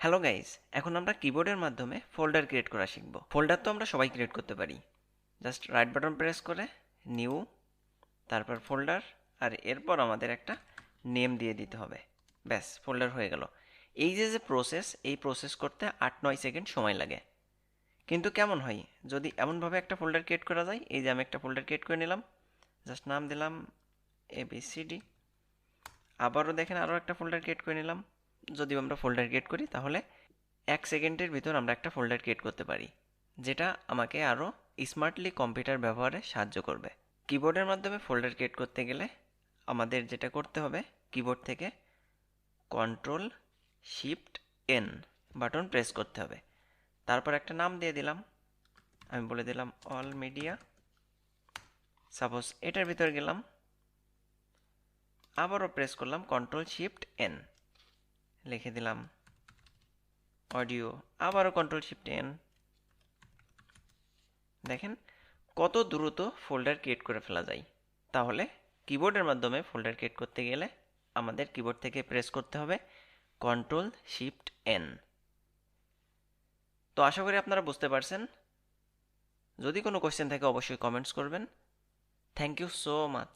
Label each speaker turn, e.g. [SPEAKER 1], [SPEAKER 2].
[SPEAKER 1] Hello guys এখন আমরা কিবোর্ডের মাধ্যমে ফোল্ডার ক্রিয়েট করা শিখব। ফোল্ডার তো আমরা সবাই ক্রিয়েট করতে পারি। জাস্ট রাইট বাটন প্রেস করে নিউ তারপর ফোল্ডার আর এরপর আমাদের একটা নেম দিয়ে দিতে হবে। ব্যাস ফোল্ডার হয়ে গেল। এই যে যে প্রসেস এই প্রসেস করতে আট নয় সেকেন্ড সময় লাগে। কিন্তু কেমন হয়? যদি এমনভাবে একটা ফোল্ডার ক্রিয়েট করা যায়, এই যে আমি একটা ফোল্ডার ক্রিয়েট করে নিলাম। জাস্ট নাম দিলাম এ বি সি ডি আবারও দেখেন আরও একটা ফোল্ডার ক্রিয়েট করে নিলাম। যদি আমরা ফোল্ডার ক্রিয়েট করি, তাহলে এক সেকেন্ডের ভিতর আমরা একটা ফোল্ডার ক্রিয়েট করতে পারি, যেটা আমাকে আরও স্মার্টলি কম্পিউটার ব্যবহারে সাহায্য করবে। কিবোর্ডের মাধ্যমে ফোল্ডার ক্রিয়েট করতে গেলে আমাদের যেটা করতে হবে কিবোর্ড থেকে control shift N button press করতে হবে। তারপর একটা নাম দিয়ে দিলাম, আমি বলে দিলাম অল মিডিয়া সাপোজ এটার ভিতর গেলাম, আবারও প্রেস করলাম কন্ট্রোল শিফট এন লিখে দিলাম। অডিও আবারও কন্ট্রোল শিফট এন দেখেন, কত দ্রুত ফোল্ডার ক্রিয়েট করে ফেলা যায়। তাহলে কিবোর্ডের মাধ্যমে ফোল্ডার ক্রিয়েট করতে গেলে আমাদের কিবোর্ড থেকে প্রেস করতে হবে কন্ট্রোল শিফট এন তো আশা করি আপনারা বুঝতে পারছেন। যদি কোনো কোশ্চেন থাকে অবশ্যই কমেন্টস করবেন। Thank you so much